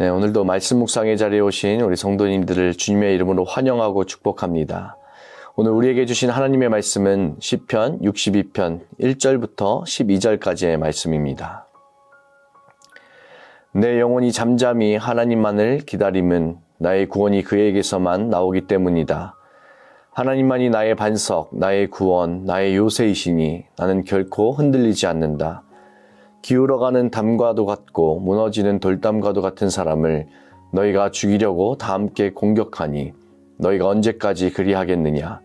네, 오늘도 말씀 묵상의 자리에 오신 우리 성도님들을 주님의 이름으로 환영하고 축복합니다. 오늘 우리에게 주신 하나님의 말씀은 시편 62편 1절부터 12절까지의 말씀입니다. 내 영혼이 잠잠히 하나님만을 기다림은 나의 구원이 그에게서만 나오기 때문이다. 하나님만이 나의 반석, 나의 구원, 나의 요새이시니 나는 결코 흔들리지 않는다. 기울어가는 담과도 같고 무너지는 돌담과도 같은 사람을 너희가 죽이려고 다 함께 공격하니 너희가 언제까지 그리하겠느냐?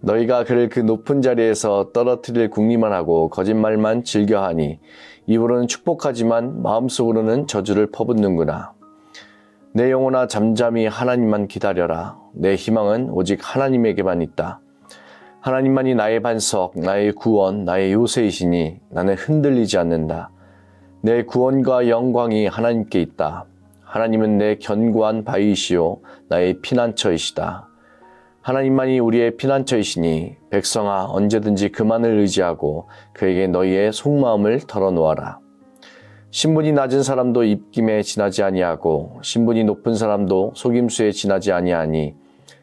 너희가 그를 그 높은 자리에서 떨어뜨릴 궁리만 하고 거짓말만 즐겨하니 입으로는 축복하지만 마음속으로는 저주를 퍼붓는구나. 내 영혼아 잠잠히 하나님만 기다려라. 내 희망은 오직 하나님에게만 있다. 하나님만이 나의 반석, 나의 구원, 나의 요새이시니 나는 흔들리지 않는다. 내 구원과 영광이 하나님께 있다. 하나님은 내 견고한 바위이시요 나의 피난처이시다. 하나님만이 우리의 피난처이시니 백성아 언제든지 그만을 의지하고 그에게 너희의 속마음을 털어놓아라. 신분이 낮은 사람도 입김에 지나지 아니하고 신분이 높은 사람도 속임수에 지나지 아니하니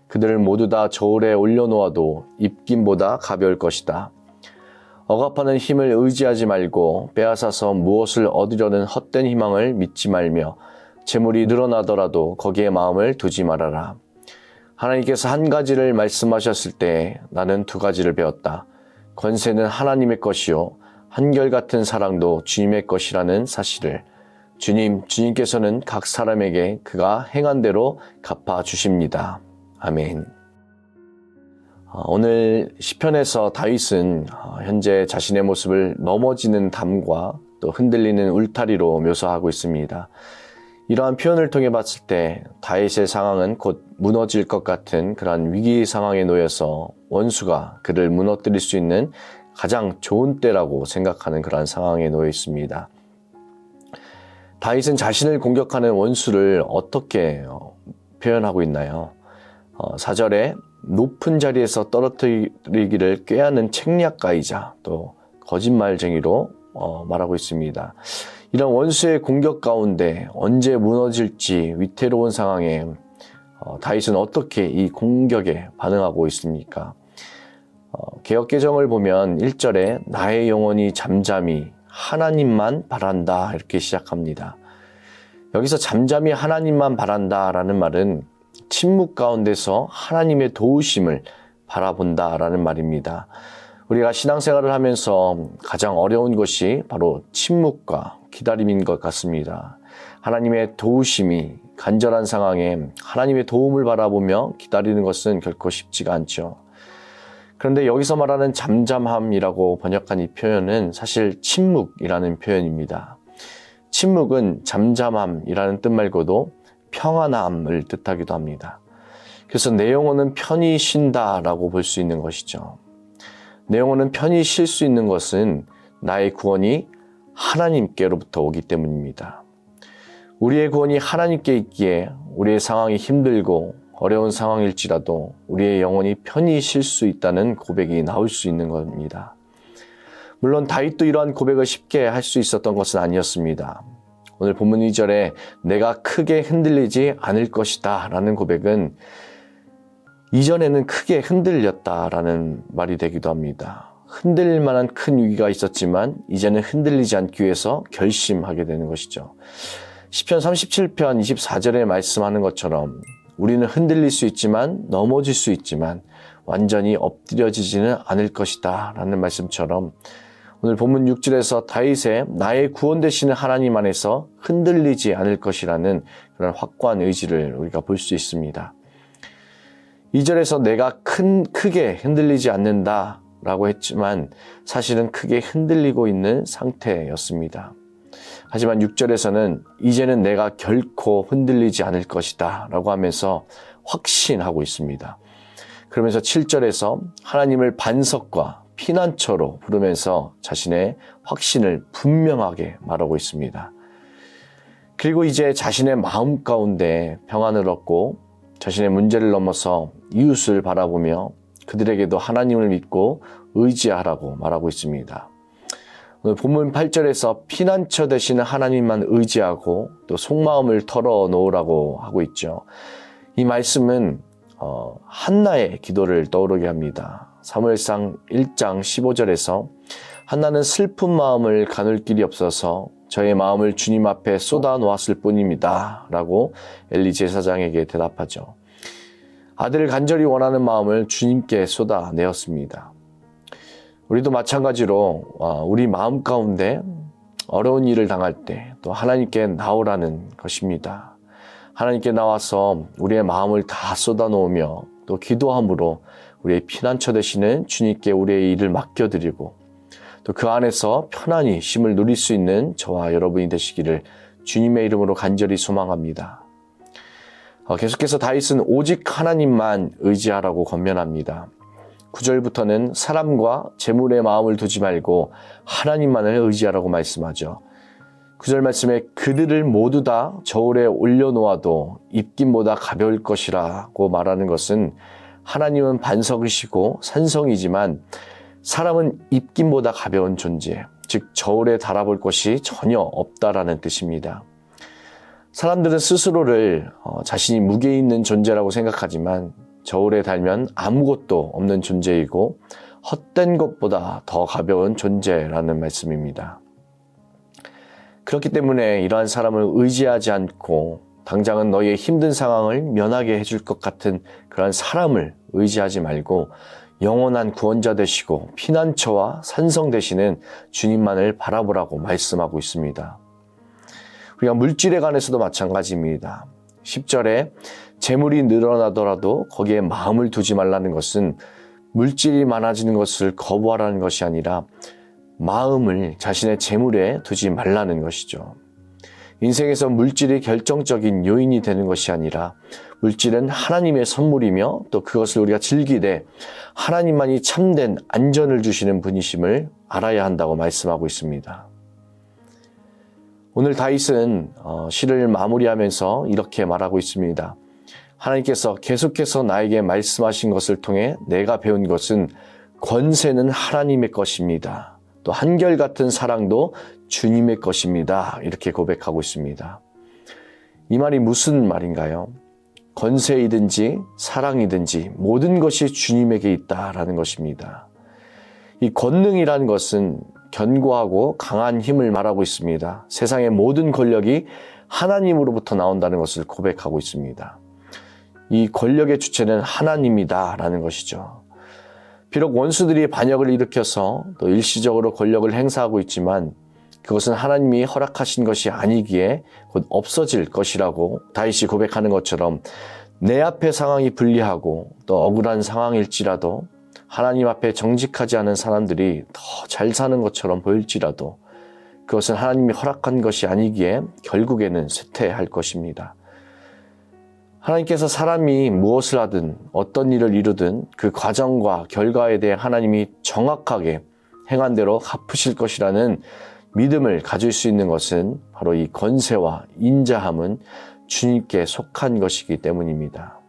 그들을 모두 다 저울에 올려놓아도 입김보다 가벼울 것이다. 억압하는 힘을 의지하지 말고 빼앗아서 무엇을 얻으려는 헛된 희망을 믿지 말며 재물이 늘어나더라도 거기에 마음을 두지 말아라. 하나님께서 한 가지를 말씀하셨을 때 나는 두 가지를 배웠다. 권세는 하나님의 것이요. 한결같은 사랑도 주님의 것이라는 사실을 주님, 주님께서는 각 사람에게 그가 행한 대로 갚아 주십니다. 아멘. 어, 오늘 시편에서 다윗은 어, 현재 자신의 모습을 넘어지는 담과 또 흔들리는 울타리로 묘사하고 있습니다. 이러한 표현을 통해 봤을 때 다윗의 상황은 곧 무너질 것 같은 그러한 위기 상황에 놓여서 원수가 그를 무너뜨릴 수 있는 가장 좋은 때라고 생각하는 그러한 상황에 놓여 있습니다. 다윗은 자신을 공격하는 원수를 어떻게 어, 표현하고 있나요? 어, 사절에 높은 자리에서 떨어뜨리기를 꾀하는 책략가이자 또 거짓말쟁이로 어, 말하고 있습니다. 이런 원수의 공격 가운데 언제 무너질지 위태로운 상황에 어, 다윗은 어떻게 이 공격에 반응하고 있습니까? 어, 개혁 개정을 보면 1절에 나의 영혼이 잠잠히 하나님만 바란다 이렇게 시작합니다. 여기서 잠잠히 하나님만 바란다라는 말은 침묵 가운데서 하나님의 도우심을 바라본다라는 말입니다. 우리가 신앙생활을 하면서 가장 어려운 것이 바로 침묵과 기다림인 것 같습니다. 하나님의 도우심이 간절한 상황에 하나님의 도움을 바라보며 기다리는 것은 결코 쉽지가 않죠. 그런데 여기서 말하는 잠잠함이라고 번역한 이 표현은 사실 침묵이라는 표현입니다. 침묵은 잠잠함이라는 뜻 말고도 평안함을 뜻하기도 합니다. 그래서 내 영혼은 편히 쉰다라고 볼 수 있는 것이죠. 내 영혼은 편히 쉴 수 있는 것은 나의 구원이 하나님께로부터 오기 때문입니다. 우리의 구원이 하나님께 있기에 우리의 상황이 힘들고 어려운 상황일지라도 우리의 영혼이 편히 쉴 수 있다는 고백이 나올 수 있는 겁니다. 물론 다윗도 이러한 고백을 쉽게 할 수 있었던 것은 아니었습니다. 오늘 본문 2절에 내가 크게 흔들리지 않을 것이다 라는 고백은 이전에는 크게 흔들렸다라는 말이 되기도 합니다. 흔들릴 만한 큰 위기가 있었지만 이제는 흔들리지 않기 위해서 결심하게 되는 것이죠. 시편 37편 24절에 말씀하는 것처럼 우리는 흔들릴 수 있지만 넘어질 수 있지만 완전히 엎드려지지는 않을 것이다 라는 말씀처럼 오늘 본문 6절에서 다윗의 나의 구원 되시는 하나님 안에서 흔들리지 않을 것이라는 그런 확고한 의지를 우리가 볼 수 있습니다. 2절에서 내가 큰, 크게 흔들리지 않는다 라고 했지만 사실은 크게 흔들리고 있는 상태였습니다. 하지만 6절에서는 이제는 내가 결코 흔들리지 않을 것이다 라고 하면서 확신하고 있습니다. 그러면서 7절에서 하나님을 반석과 피난처로 부르면서 자신의 확신을 분명하게 말하고 있습니다. 그리고 이제 자신의 마음 가운데 평안을 얻고 자신의 문제를 넘어서 이웃을 바라보며 그들에게도 하나님을 믿고 의지하라고 말하고 있습니다. 오늘 본문 8절에서 피난처 되시는 하나님만 의지하고 또 속마음을 털어 놓으라고 하고 있죠. 이 말씀은 어, 한나의 기도를 떠오르게 합니다. 사무엘상 1장 15절에서 한나는 슬픈 마음을 가눌 길이 없어서 저의 마음을 주님 앞에 쏟아 놓았을 뿐입니다. 라고 엘리 제사장에게 대답하죠. 아들을 간절히 원하는 마음을 주님께 쏟아 내었습니다. 우리도 마찬가지로 어, 우리 마음 가운데 어려운 일을 당할 때 또 하나님께 나오라는 것입니다. 하나님께 나와서 우리의 마음을 다 쏟아 놓으며 또 기도함으로 우리의 피난처 되시는 주님께 우리의 일을 맡겨드리고 또 그 안에서 편안히 쉼을 누릴 수 있는 저와 여러분이 되시기를 주님의 이름으로 간절히 소망합니다. 어, 계속해서 다윗은 오직 하나님만 의지하라고 권면합니다. 9절부터는 사람과 재물에 마음을 두지 말고 하나님만을 의지하라고 말씀하죠. 9절 말씀에 그들을 모두 다 저울에 올려놓아도 입김보다 가벼울 것이라고 말하는 것은 하나님은 반석이시고 산성이지만 사람은 입김보다 가벼운 존재, 즉 저울에 달아볼 것이 전혀 없다라는 뜻입니다. 사람들은 스스로를 어, 자신이 무게 있는 존재라고 생각하지만 저울에 달면 아무것도 없는 존재이고 헛된 것보다 더 가벼운 존재라는 말씀입니다. 그렇기 때문에 이러한 사람을 의지하지 않고 당장은 너의 힘든 상황을 면하게 해줄 것 같은 그러한 사람을 의지하지 말고 영원한 구원자 되시고 피난처와 산성 되시는 주님만을 바라보라고 말씀하고 있습니다. 우리가 물질에 관해서도 마찬가지입니다. 10절에 재물이 늘어나더라도 거기에 마음을 두지 말라는 것은 물질이 많아지는 것을 거부하라는 것이 아니라 마음을 자신의 재물에 두지 말라는 것이죠. 인생에서 물질이 결정적인 요인이 되는 것이 아니라 물질은 하나님의 선물이며 또 그것을 우리가 즐기되 하나님만이 참된 안전을 주시는 분이심을 알아야 한다고 말씀하고 있습니다. 오늘 다윗은 어, 시를 마무리하면서 이렇게 말하고 있습니다. 하나님께서 계속해서 나에게 말씀하신 것을 통해 내가 배운 것은 권세는 하나님의 것입니다. 또 한결같은 사랑도 주님의 것입니다. 이렇게 고백하고 있습니다. 이 말이 무슨 말인가요? 권세이든지 사랑이든지 모든 것이 주님에게 있다라는 것입니다. 이 권능이라는 것은 견고하고 강한 힘을 말하고 있습니다. 세상의 모든 권력이 하나님으로부터 나온다는 것을 고백하고 있습니다. 이 권력의 주체는 하나님이다라는 것이죠. 비록 원수들이 반역을 일으켜서 또 일시적으로 권력을 행사하고 있지만 그것은 하나님이 허락하신 것이 아니기에 곧 없어질 것이라고 다윗이 고백하는 것처럼 내 앞에 상황이 불리하고 또 억울한 상황일지라도 하나님 앞에 정직하지 않은 사람들이 더 잘 사는 것처럼 보일지라도 그것은 하나님이 허락한 것이 아니기에 결국에는 쇠퇴할 것입니다. 하나님께서 사람이 무엇을 하든 어떤 일을 이루든 그 과정과 결과에 대해 하나님이 정확하게 행한 대로 갚으실 것이라는 믿음을 가질 수 있는 것은 바로 이 권세와 인자함은 주님께 속한 것이기 때문입니다.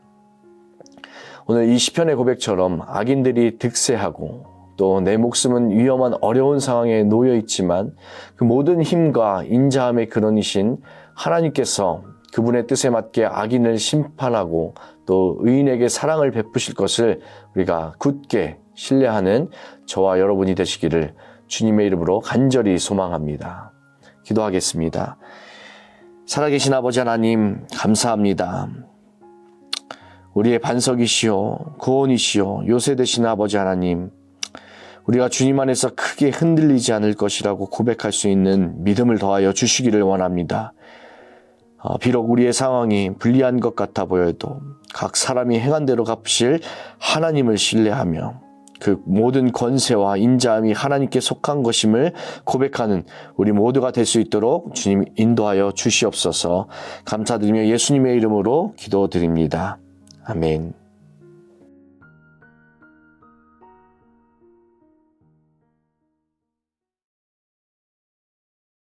오늘 이 시편의 고백처럼 악인들이 득세하고 또 내 목숨은 위험한 어려운 상황에 놓여 있지만 그 모든 힘과 인자함의 근원이신 하나님께서 그분의 뜻에 맞게 악인을 심판하고 또 의인에게 사랑을 베푸실 것을 우리가 굳게 신뢰하는 저와 여러분이 되시기를 주님의 이름으로 간절히 소망합니다. 기도하겠습니다. 살아계신 아버지 하나님, 감사합니다. 우리의 반석이시오, 구원이시오, 요새 되신 아버지 하나님, 우리가 주님 안에서 크게 흔들리지 않을 것이라고 고백할 수 있는 믿음을 더하여 주시기를 원합니다. 어, 비록 우리의 상황이 불리한 것 같아 보여도 각 사람이 행한 대로 갚으실 하나님을 신뢰하며 그 모든 권세와 인자함이 하나님께 속한 것임을 고백하는 우리 모두가 될 수 있도록 주님 인도하여 주시옵소서 감사드리며 예수님의 이름으로 기도드립니다. 아멘.